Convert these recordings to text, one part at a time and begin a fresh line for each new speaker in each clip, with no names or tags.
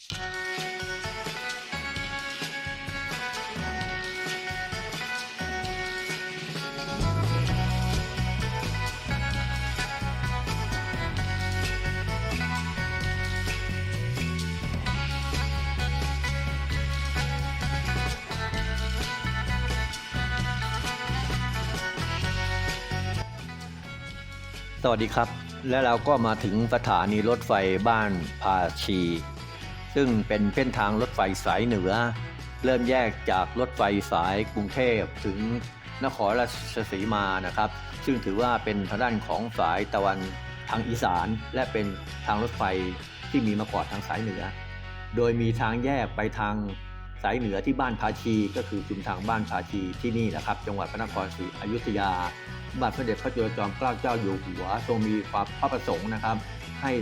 สวัสดีครับ และเราก็มาถึงสถานีรถไฟบ้านภาชี ซึ่งเป็นเส้นทางรถไฟสายเหนือ เริ่มแยกจากรถไฟสายกรุงเทพถึงนครราชสีมานะครับ ซึ่งถือว่าเป็นทางด้านของสายตะวันทางอีสาน และเป็นทางรถไฟที่มีมาก่อนทางสายเหนือ โดยมีทางแยกไปทางสายเหนือที่บ้านภาชี ก็คือชุมทางบ้านภาชีที่นี่นะครับ จังหวัดพระนครศรีอยุธยาบาทพระเดชพระจุลจอมเกล้าเจ้าอยู่หัวทรงมีความพระประสงค์นะครับ ให้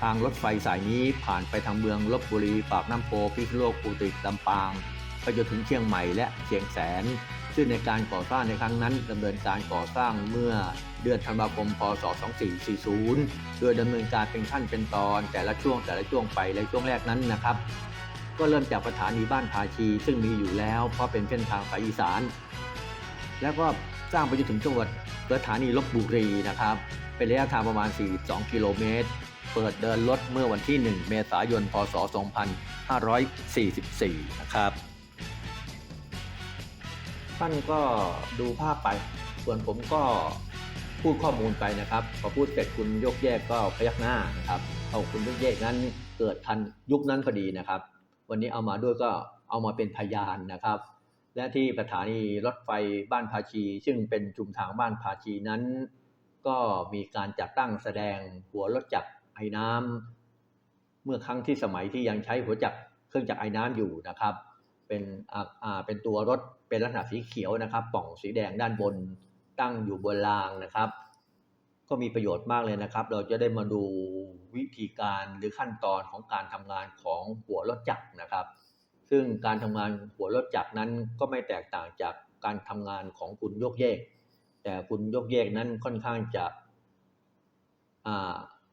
ทางรถไฟสายนี้ผ่านไปทางเมืองลบบุรีปากน้ำโพพิษโลกอุตรดิตถ์ลำปางไปจนถึงเชียงใหม่และเชียงแสน ซึ่งในการก่อสร้างในครั้งนั้นดำเนินการก่อสร้างเมื่อเดือนธันวาคม พศ 2440 โดยดำเนินการเป็นขั้นเป็นตอน แต่ละช่วงแต่ละช่วงไปและช่วงแรกนั้นนะครับ ก็เริ่มจากสถานีบ้านภาชี ซึ่งมีอยู่แล้ว เพราะเป็นเส้นทางสายอีสาน แล้วก็สร้างไปจนถึงจังหวัดสถานีลบบุรีนะครับ เป็นระยะทางประมาณ 42 กิโลเมตร เปิดเดินรถเมื่อวันที่ 1 เมษายน พศ 2544 นะครับ ท่านก็ดูภาพไป ส่วนผมก็พูดข้อมูลไปนะครับ พอพูดเสร็จคุณยกแยกก็พยักหน้านะครับเอาคุณยกแยกนั้นเกิดทันยุคนั้นพอดีนะครับ วันนี้เอามาด้วยก็เอามาเป็นพยานนะครับ และที่สถานีรถไฟบ้านภาชี ซึ่งเป็นชุมทางบ้านภาชีนั้น ก็มีการจัดตั้งแสดงหัวรถจักร ไอ้น้ำเมื่อครั้งที่สมัยที่ยังใช้หัวจักรเครื่องจักรไอ้น้ำอยู่นะครับ เป็นอ่าเป็นตัวรถเป็นลักษณะสีเขียวนะครับป่องสีแดงด้านบนตั้งอยู่บนรางนะครับ ก็มีประโยชน์มากเลยนะครับ เราจะได้มาดูวิธีการหรือขั้นตอนของการทำงานของหัวรถจักรนะครับ ซึ่งการทำงานหัวรถจักรนั้นก็ไม่แตกต่างจากการทำงานของคุณยกเยก แต่คุณยกเยกนั้นค่อนข้างจะ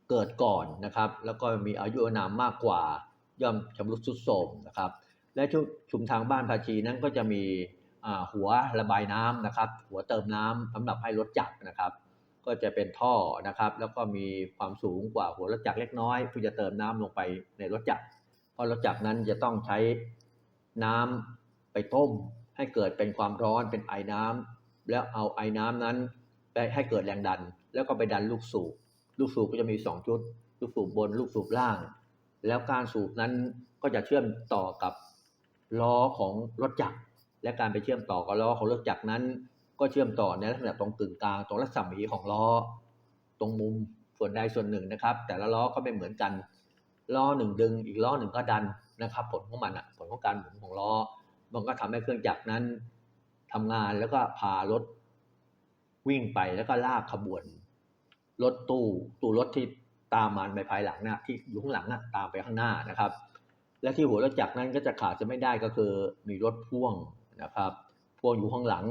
เกิดก่อนนะครับ แล้วก็มีอายุนามมากกว่าย่อมชำรุดทรุดโทรมนะครับ และชุชุมทางบ้านภาชีนั้นก็จะมีหัวระบายน้ำนะครับ หัวเติมน้ำสำหรับให้รถจักรนะครับ ก็จะเป็นท่อนะครับ แล้วก็มีความสูงกว่าหัวรถจักรเล็กน้อยเพื่อจะเติมน้ำลงไปในรถจักรเพราะรถจักรนั้นจะต้องใช้น้ำไปต้ม ให้เกิดเป็นความร้อนเป็นไอน้ำแล้วเอาไอน้ำนั้นไปให้เกิดแรงดัน แล้วก็ไปดันลูกสูบ ลูกสูบก็จะมีสองชุด ลูกสูบบน ลูกสูบล่าง แล้วการสูบนั้นก็จะเชื่อมต่อกับล้อของรถจักร และการไปเชื่อมต่อกับล้อของรถจักรนั้น ก็เชื่อมต่อในลักษณะตรงกึ่งกลางตรงรัศมีของล้อ ตรงมุมส่วนใดส่วนหนึ่งนะครับ แต่ละล้อก็ไม่เหมือนกัน ล้อหนึ่งดึง อีกล้อหนึ่งก็ดันนะครับ ผลของมันอะผลของการหมุนของล้อ มันก็ทำให้เครื่องจักรนั้นทำงานแล้วก็พารถวิ่งไปแล้วก็ลากขบวน รถตู้ตู้รถที่ตามมาในภายหลังนะที่อยู่ข้างหลังนะตามไปข้างหน้านะครับ และที่หัวรถจักรนั้นก็จะขาดจะไม่ได้ก็คือมีรถพ่วงนะครับ พ่วงอยู่ข้างหลัง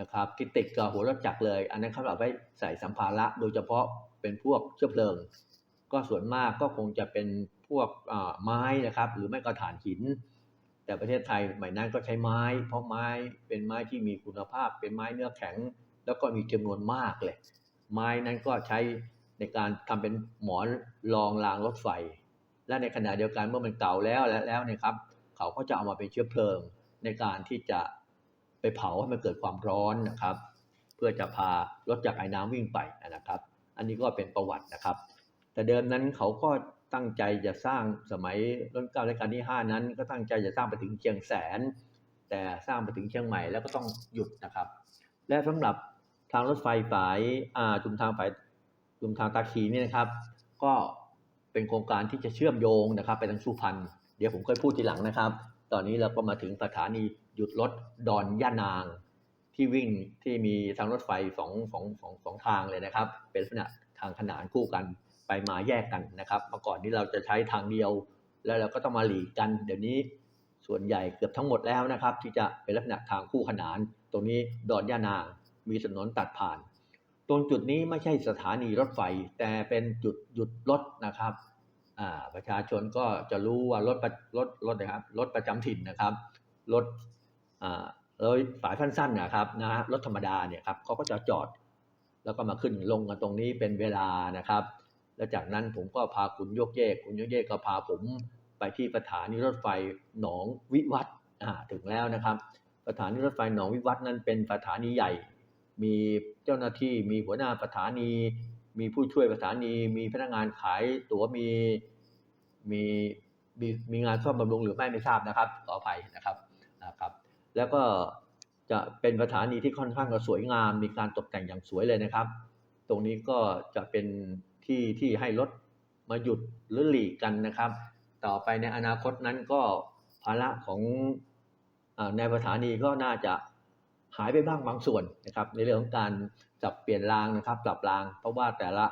นะครับที่ติดกับหัวรถจักรเลย อันนั้นเขาเอาไว้ใส่สัมภาระโดยเฉพาะเป็นพวกเชื้อเพลิง ก็ส่วนมากก็คงจะเป็นพวกอ่าไม้นะครับ หรือไม่ก็ถ่านหิน แต่ประเทศไทยสมัยนั้นก็ใช้ไม้ เพราะไม้เป็นไม้ที่มีคุณภาพ เป็นไม้เนื้อแข็ง แล้วก็มีจำนวนมากเลย ไม้นั้นก็ใช้ในการทำเป็นหมอนรองรางรถไฟ และในขณะเดียวกันเมื่อมันเก่าแล้วและแล้วเนี่ยครับ เขาก็จะเอามาเป็นเชื้อเพลิงในการที่จะไปเผาให้มันเกิดความร้อนนะครับ เพื่อจะพารถจากไอ้น้ำวิ่งไปนะครับ อันนี้ก็เป็นประวัตินะครับ แต่เดิมนั้นเขาก็ตั้งใจจะสร้างสมัยรัชกาลรัชกาลที่ 5 นั้น ก็ตั้งใจจะสร้างไปถึงเชียงแสน แต่สร้างไปถึงเชียงใหม่แล้วก็ต้องหยุดนะครับ และสำหรับ ทางรถไฟสายอ่าชุมทางสายชุมทางตาคีเนี่ยนะครับ ก็เป็นโครงการที่จะเชื่อมโยงนะครับ ไปทางสุพรรณเดี๋ยวผมค่อยพูดทีหลังนะครับ ตอนนี้เราก็มาถึงสถานีหยุดรถดอนย่านาง ที่วิ่งที่มีทางรถไฟสองสองสองสองทางเลยนะครับ เป็นลักษณะทางขนานคู่กันไปมาแยกกันนะครับเมื่อก่อนนี้เราจะใช้ทางเดียว แล้วเราก็ต้องมาหลีกกัน เดี๋ยวนี้ส่วนใหญ่เกือบทั้งหมดแล้วนะครับ ที่จะเป็นลักษณะทางคู่ขนาน ตรงนี้ดอนย่านาง มีถนนตัดผ่าน ตรงจุดนี้ไม่ใช่สถานีรถไฟ แต่เป็นจุดหยุดรถนะครับประชาชนก็จะรู้ว่ารถประรถรถนะครับรถประจำถิ่นนะครับรถอ่าแล้วสายสั้นๆนะครับนะฮะรถธรรมดาเนี่ยครับเขาก็จะจอด แล้วก็มาขึ้นลงกันตรงนี้เป็นเวลานะครับ แล้วจากนั้นผมก็พาคุณโยกเยกคุณโยกเยกก็พาผมไปที่สถานีรถไฟหนองวิวัฒน์ถึงแล้วนะครับสถานีรถไฟหนองวิวัฒน์นั้นเป็นสถานีใหญ่ มีเจ้าหน้าที่มีหัวหน้าสถานี มีผู้ช่วยสถานี มีพนักงานขายตั๋วมีมีมีมีงานซ่อมบำรุงหรือไม่ไม่ทราบนะครับขออภัยนะครับนะครับ แล้วก็จะเป็นสถานีที่ค่อนข้างจะสวยงาม มีการตกแต่งอย่างสวยเลยนะครับ ตรงนี้ก็จะเป็นที่ที่ให้รถมาหยุดหรือหลีกกันนะครับ ต่อไปในอนาคตนั้นก็ภาระของอในสถานีก็น่าจะ หายไปบ้างบางส่วนนะครับ ในเรื่องของการจับเปลี่ยนรางนะครับปรับราง เพราะว่าแต่ละ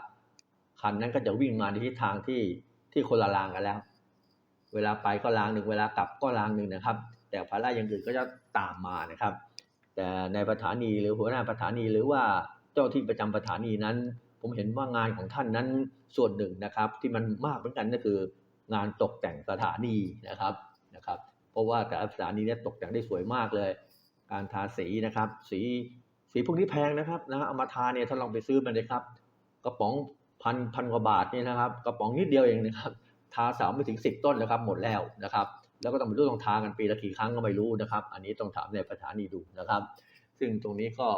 คันนั้นก็จะวิ่งมาในทิศทางที่ที่คนละรางกันแล้ว เวลาไปก็รางหนึ่งเวลากลับก็รางหนึ่งนะครับ แต่ภาระอย่างอื่นก็จะตามมานะครับ แต่ในสถานีหรือหัวหน้าสถานีหรือว่าเจ้าที่ประจำสถานีนั้น ผมเห็นว่างานของท่านนั้นส่วนหนึ่งนะครับ ที่มันมากเหมือนกันก็คืองานตกแต่งสถานีนะครับนะครับ เพราะว่าแต่ละสถานีเนี่ยตกแต่งได้สวยมากเลย การทาสีนะครับ สีสีพวกนี้แพงนะครับนะเอามาทาเนี่ยถ้าลองไปซื้อมันเลยครับ กระป๋องพันพันกว่าบาทนี่นะครับ กระป๋องนิดเดียวเองนะครับ ทาเสาไม่ถึงสิบต้นนะครับ หมดแล้วนะครับ แล้วก็ต้องไปรู้ต้องทากันปีละกี่ครั้งก็ไม่รู้นะครับ อันนี้ต้องถามในสถานีดูนะครับ ซึ่งตรงนี้ก็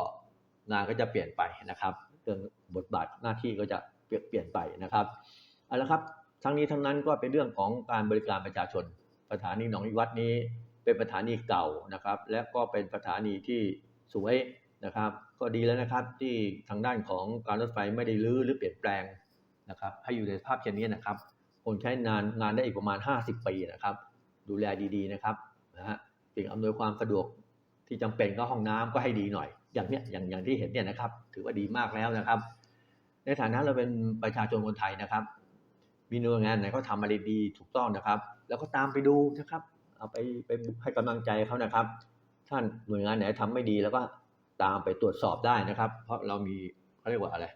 งานก็จะเปลี่ยนไปนะครับเรื่องบทบาทหน้าที่ก็จะเปลี่ยนไปนะครับเอาละครับทั้งนี้ทั้งนั้นก็เป็นเรื่องของการบริการประชาชนสถานีหนองวิวัฒน์นี้ เป็นสถานีเก่านะครับ และก็เป็นสถานีที่สวยนะครับ ก็ดีแล้วนะครับที่ทางด้านของการรถไฟไม่ได้รื้อหรือเปลี่ยนแปลงนะครับให้อยู่ในสภาพเช่นนี้นะครับคงใช้นานงานได้อีกประมาณ 50 ปีนะครับ ดูแลดีๆนะครับนะฮะสิ่งอำนวยความสะดวกที่จำเป็นก็ห้องน้ำก็ให้ดีหน่อย อย่างเนี้ยอย่างอย่างที่เห็นเนี่ยนะครับ ถือว่าดีมากแล้วนะครับ ในฐานะเราเป็นประชาชนคนไทยนะครับ มีหน่วยงานไหนเขาทำอะไรดีถูกต้องนะครับ แล้วก็ตามไปดูนะครับ เอาไปไปให้กำลังใจเขานะครับ ท่านหน่วยงานไหนทำไม่ดีแล้วก็ตามไปตรวจสอบได้นะครับ เพราะเรามีเขาเรียกว่าอะไร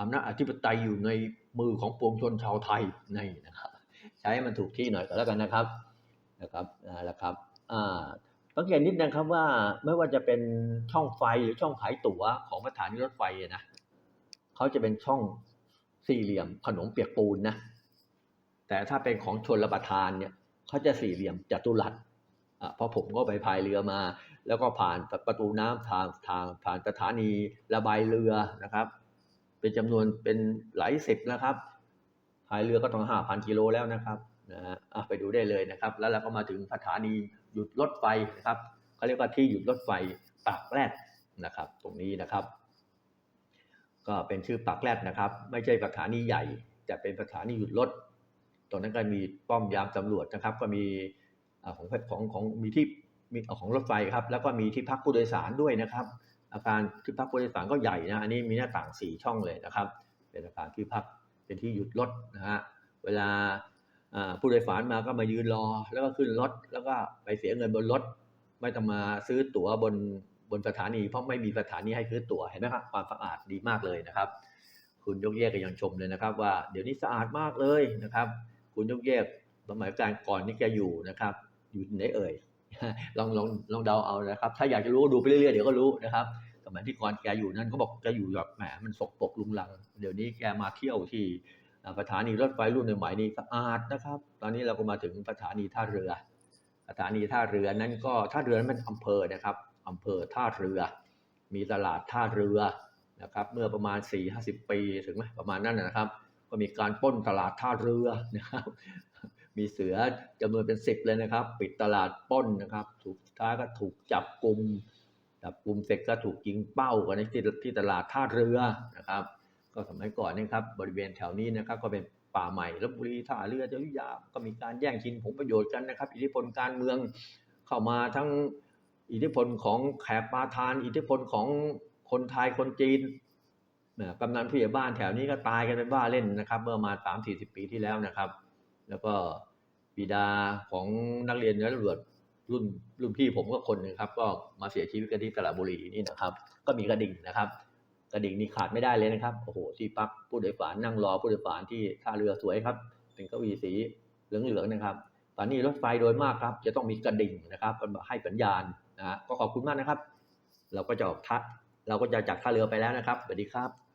อำนาจอธิปไตยอยู่ในมือของปวงชนชาวไทยในนะครับ ใช้มันถูกที่หน่อยก็แล้วกันนะครับนะครับนะครับอ่าสังเกตนิดนะครับว่าไม่ว่าจะเป็นช่องไฟหรือช่องขายตั๋วของสถานีรถไฟนะเขาจะเป็นช่องสี่เหลี่ยมขนมเปียกปูนนะแต่ถ้าเป็นของชนรับประทานเนี่ย เขาจะสี่เหลี่ยมจัตุรัสอะเพราะผมก็ไปพายเรือมา แล้วก็ผ่านประตูน้ำทางทางผ่านสถานีระบายเรือนะครับ เป็นจำนวนเป็นหลายสิบนะครับพายเรือก็ต้องห้าพันกิโลแล้วนะครับนะฮะไปดูได้เลยนะครับ แล้วเราก็มาถึงสถานีหยุดรถไฟนะครับเขาเรียกว่าที่หยุดรถไฟปากแรดนะครับ ตรงนี้นะครับ ก็เป็นชื่อปากแรดนะครับ ไม่ใช่สถานีใหญ่จะเป็นสถานีหยุดรถ ตรงนั้นก็มีป้อมยามตำรวจนะครับ ก็มีของของของมีที่มีของรถไฟครับ แล้วก็มีที่พักผู้โดยสารด้วยนะครับ อาคารที่พักผู้โดยสารก็ใหญ่นะอันนี้มีหน้าต่างสี่ช่องเลยนะครับ เป็นอาคารที่พักเป็นที่หยุดรถนะฮะเวลาอ่าผู้โดยสารมาก็มายืนรอ แล้วก็ขึ้นรถแล้วก็ไปเสียเงินบนรถ ไม่ต้องมาซื้อตั๋วบนบนสถานีเพราะไม่มีสถานีให้ซื้อตั๋วเห็นไหมครับความสะอาดดีมากเลยนะครับ คุณยกแยกก็ยังชมเลยนะครับ ว่าเดี๋ยวนี้สะอาดมากเลยนะครับ คุณยกแยกสมัยการก่อนนี่แกอยู่นะครับ อยู่ไหนเอ่ยลองลองลองเดาเอานะครับ ถ้าอยากจะรู้ดูไปเรื่อยๆเดี๋ยวก็รู้นะครับสมัยที่ก่อนแกอยู่นั่นเขาบอกแกอยู่แบบแหมมันสกปรกลุงลัง เดี๋ยวนี้แกมาเที่ยวที่สถานีรถไฟรุ่นใหม่นี่สะอาดนะครับ ตอนนี้เราก็มาถึงสถานีท่าเรือสถานีท่าเรือนั้นก็ท่าเรือนั้นเป็นอำเภอนะครับอำเภอท่าเรือ มีตลาดท่าเรือนะครับ เมื่อประมาณ 4 50 ปีถึงไหมประมาณนั้นนะครับ ก็มีการป้นตลาดท่าเรือนะครับ มีเสือจำนวนเป็นสิบเลยนะครับ ปิดตลาดป้นนะครับ ถูกสุดท้ายก็ถูกจับกลุ่มจับกลุ่มเสร็จก็ถูกยิงเป้ากันในที่ที่ตลาดท่าเรือนะครับ ก็สมัยก่อนเนยครับบริเวณแถวนี้นะครับ ก็เป็นป่าใหม่ลบบุรีท่าเรือเจ้ายุทธยาก็มีการแย่งชิงผลประโยชน์กันนะครับ อิทธิพลการเมืองเข้ามาทั้งอิทธิพลของแขกปาทาน อิทธิพลของคนไทยคนจีน กำนันผู้ใหญ่บ้านแถวนี้ก็ตายกันเป็นบ้าเล่นนะครับเมื่อมาสามสี่สิบปีที่แล้วนะครับ แล้วก็บิดาของนักเรียนนักตำรวจรุ่นรุ่นพี่ผมก็คนหนึ่งครับ ก็มาเสียชีวิตกันที่สระบุรีนี่นะครับ ก็มีกระดิ่งนะครับ กระดิ่งนี่ขาดไม่ได้เลยนะครับโอ้โหที่พักผู้โดยสารนั่งรอผู้โดยสารที่ท่าเรือสวยครับ เป็นเก้าอี้สีเหลืองๆนะครับ ตอนนี้รถไฟโดยมากครับ จะต้องมีกระดิ่งนะครับให้สัญญาณนะก็ขอบคุณมากนะครับ เราก็จะออกท่าเราก็จะจากท่าเรือไปแล้วนะครับสวัสดีครับ